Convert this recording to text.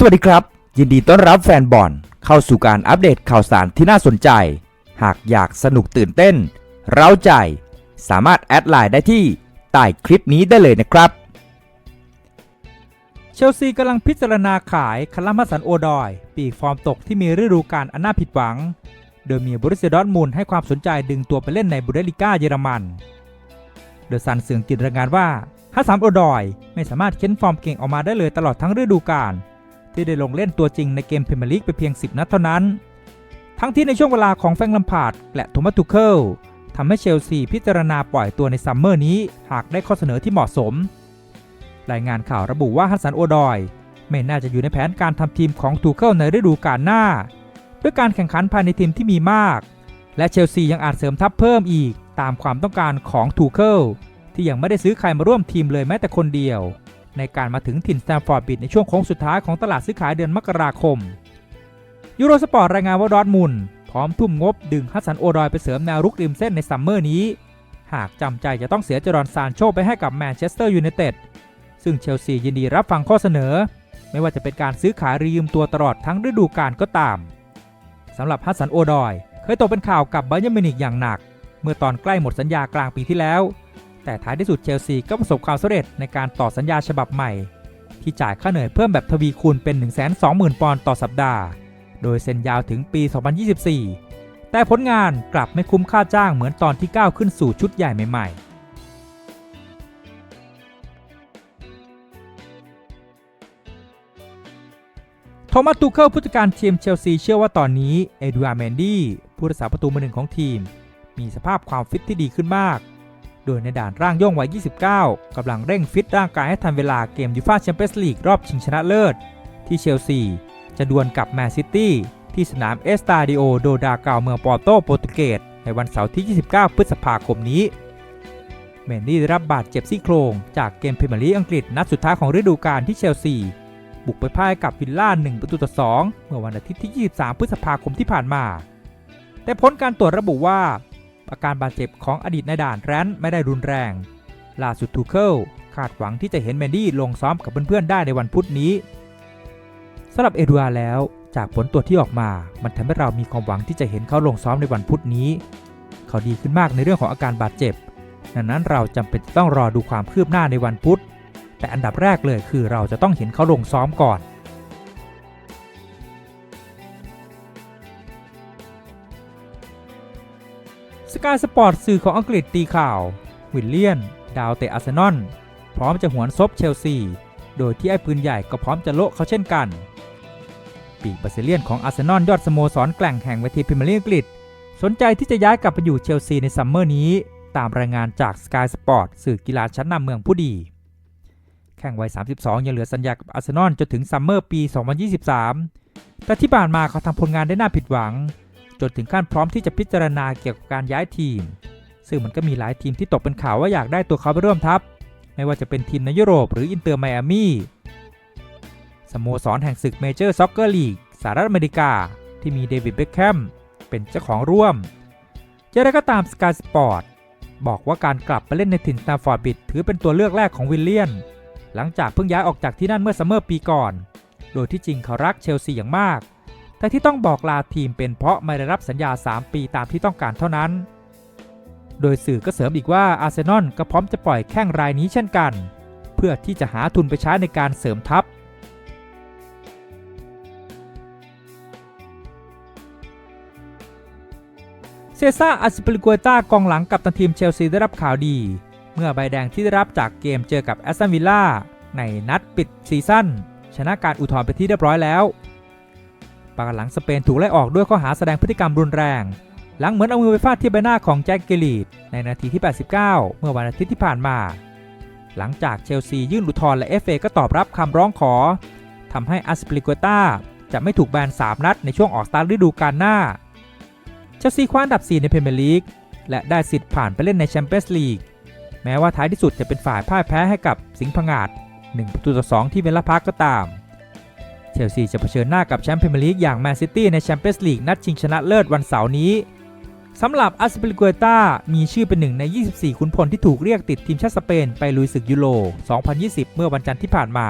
สวัสดีครับ ยินดีต้อนรับแฟนบอลเข้าสู่การอัปเดตข่าวสารที่น่าสนใจ หากอยากสนุกตื่นเต้น เร้าใจ สามารถแอดไลน์ได้ที่ใต้คลิปนี้ได้เลยนะครับ เชลซีกำลังพิจารณาขายคารามัสันโอดอย ปีกฟอร์มตกที่มีฤดูกาลอันน่าผิดหวัง โดยมีบริสเซดอร์ทมุนด์ให้ความสนใจดึงตัวไปเล่นในบุเดลิก้าเยอรมันเดอะซันเสืองติดรายงานว่าฮัสซัมโอดอย ไม่สามารถเค้นฟอร์มเก่งออกมาได้เลยตลอดทั้งฤดูกาล ที่ได้ลงเล่นตัวจริงในเกมพรีเมียร์ลีกไปเพียง 10 นัดเท่านั้น ทั้งที่ในช่วงเวลาของแฟงลัมพาร์ดและโทมัสทูเคิลทำให้เชลซีพิจารณาปล่อยตัวในซัมเมอร์นี้หากได้ข้อเสนอที่เหมาะสม รายงานข่าวระบุว่าฮัสซันโอดอยไม่น่าจะอยู่ในแผนการทำทีมของทูเคิลในฤดูกาลหน้า ด้วยการแข่งขันภายในทีมที่มีมาก และเชลซียังอาจเสริมทัพเพิ่มอีกตามความต้องการของทูเคิลที่ยังไม่ได้ซื้อใครมาร่วมทีมเลยแม้แต่คนเดียว ในการมาถึงถิ่นสแตมฟอร์ดบิดในช่วงโค้งสุดท้ายของตลาดซื้อขายเดือนมกราคม ยูโรสปอร์ตรายงานว่าดอทมุนพร้อมทุ่มงบดึงฮัสซันโอดอยไปเสริมแนวรุกริมเส้นในซัมเมอร์นี้ หากจำใจจะต้องเสียจรอนซานโชไปให้กับแมนเชสเตอร์ยูไนเต็ดซึ่งเชลซียินดีรับฟังข้อเสนอ ไม่ว่าจะเป็นการซื้อขายรียืมตัวตลอดทั้งฤดูกาลก็ตามสำหรับฮัสซันโอดอย เคยตกเป็นข่าวกับไบเยร์มิวนิกอย่างหนัก เมื่อตอนใกล้หมดสัญญากลางปีที่แล้ว แต่ท้ายที่สุดเชลซีก็ประสบความสำเร็จในการต่อสัญญาฉบับใหม่ ที่จ่ายค่าเหนื่อยเพิ่มแบบทวีคูณเป็น 120,000 ปอนด์ต่อสัปดาห์ โดยเซ็นยาวถึงปี 2024 แต่ผลงานกลับไม่คุ้มค่าจ้างเหมือนตอนที่ก้าวขึ้นสู่ชุดใหญ่ใหม่ ๆโทมัสตูเคิลผู้จัดการทีมเชลซีเชื่อว่าตอนนี้ เอดูอาร์แมนดี้ผู้รักษาประตูมือหนึ่งของทีม มีสภาพความฟิตที่ดีขึ้นมาก โดยในด่านร่างย่องวัย 29 กำลังเร่งฟิตร่างกายให้ทันเวลาเกมยูฟ่าแชมเปี้ยนส์ลีกรอบชิงชนะเลิศ ที่เชลซี จะดวลกับแมนซิตี้ที่สนามเอสตาดิโอโดดาเกาเมืองปอร์โตโปรตุเกสในวันเสาร์ที่ 29 พฤษภาคมนี้แมนดี้ได้รับบาดเจ็บซี่โครงจากเกมพรีเมียร์ลีกอังกฤษนัดสุดท้ายของฤดูกาลที่เชลซี บุกไปพ่ายกับวิลล่า 1 ประตูต่อ 2 เมื่อวันอาทิตย์ที่ 23 พฤษภาคมที่ผ่านมา แต่ผลการตรวจระบุว่า อาการบาดเจ็บของอดีตนายด่านแรนท์ไม่ได้รุนแรง ล่าสุดทูเคิลคาดหวังที่จะเห็นแมนดี้ลงซ้อมกับเพื่อนๆได้ในวันพุธนี้สำหรับเอดูอาร์แล้วจากผลตรวจที่ออกมา มันทำให้เรามีความหวังที่จะเห็นเขาลงซ้อมในวันพุธนี้ เขาดีขึ้นมากในเรื่องของอาการบาดเจ็บ ดังนั้นเราจำเป็นจะต้องรอดูความคืบหน้าในวันพุธ แต่อันดับแรกเลยคือเราจะต้องเห็นเขาลงซ้อมก่อน สกายสปอร์ตสื่อของอังกฤษตีข่าว วิลเลียน ดาวเตะอาร์เซนอล พร้อมจะหวนซบเชลซี โดยที่ไอ้ปืนใหญ่ก็พร้อมจะโละเขาเช่นกัน ปีกบราซิเลียนของอาร์เซนอลยอดสโมสรแกล่งแห่งเวทีพรีเมียร์ลีกอังกฤษ สนใจที่จะย้ายกลับไปอยู่เชลซีในซัมเมอร์นี้ ตามรายงานจาก Sky Sport สื่อกีฬาชั้นนำเมืองผู้ดี แข่งวัย 32 ยังเหลือสัญญากับอาร์เซนอลจนถึงซัมเมอร์ปี 2023 แต่ที่ผ่านมาเขาทำผลงานได้น่าผิดหวัง จนถึงขั้นพร้อมที่จะพิจารณาเกี่ยวกับการย้ายทีม ซึ่งมันก็มีหลายทีมที่ตกเป็นข่าวว่าอยากได้ตัวเขาไปร่วมทัพ ไม่ว่าจะเป็นทีมในยุโรปหรืออินเตอร์ไมอามี่สโมสรแห่งศึกเมเจอร์ซ็อกเกอร์ลีกสหรัฐอเมริกา ที่มีเดวิดเบ็คแคมเป็นเจ้าของร่วมอย่างไรก็ตามสกายสปอร์ตบอกว่าการกลับไปเล่นในถิ่นสตาร์ฟอร์ดบิดถือเป็นตัวเลือกแรกของวิลเลียน หลังจากเพิ่งย้ายออกจากที่นั่นเมื่อซัมเมอร์ปีก่อน โดยที่จริงเขารักเชลซีอย่างมาก แต่ที่ต้องบอกลาทีมเป็นเพราะไม่ได้รับสัญญา 3 ปีตามที่ต้องการเท่านั้น โดยสื่อก็เสริมอีกว่าอาร์เซนอลก็พร้อมจะปล่อยแข้งรายนี้เช่นกัน เพื่อที่จะหาทุนไปใช้ในการเสริมทัพเซซ่าอัสปิลิกัวต้ากองหลังกับตันทีมเชลซีได้รับข่าวดี เมื่อใบแดงที่ได้รับจากเกมเจอกับแอสตันวิลล่าในนัดปิดซีซั่นชนะการอุทธรณ์ไปที่เรียบร้อยแล้ว ปากหลังสเปนถูกไล่ออกด้วยข้อหาแสดงพฤติกรรมรุนแรง หลังเหมือนเอามือไปฟาดที่ใบหน้าของแจ็คเกลีดในนาทีที่ 89 เมื่อวันอาทิตย์ที่ผ่านมา หลังจากเชลซียื่นอุทธรณ์และ FA ก็ตอบรับคำร้องขอทำให้อัสปลิโกต้าจะไม่ถูกแบน 3 นัดในช่วงออกสตาร์ทฤดูกาลหน้า เชลซีคว้าอันดับ 4 ในพรีเมียร์ลีกและได้สิทธิ์ผ่านไปเล่นในแชมเปี้ยนส์ลีกแม้ว่าท้ายที่สุดจะเป็นฝ่ายพ่ายแพ้ให้กับสิงห์ผงาด1ประตูต่อ2ที่เวลาพักก็ตาม เชลซีจะเผชิญหน้ากับแชมป์พรีเมียร์ลีกอย่างแมนซิตี้ในแชมเปี้ยนส์ลีกนัดชิงชนะเลิศวันเสาร์นี้สำหรับอัสเปลิกัวต้ามีชื่อเป็นหนึ่งใน 24 ขุนพลที่ถูกเรียกติดทีมชาติสเปนไปลุยศึกยูโร 2020 เมื่อวันจันทร์ที่ผ่านมา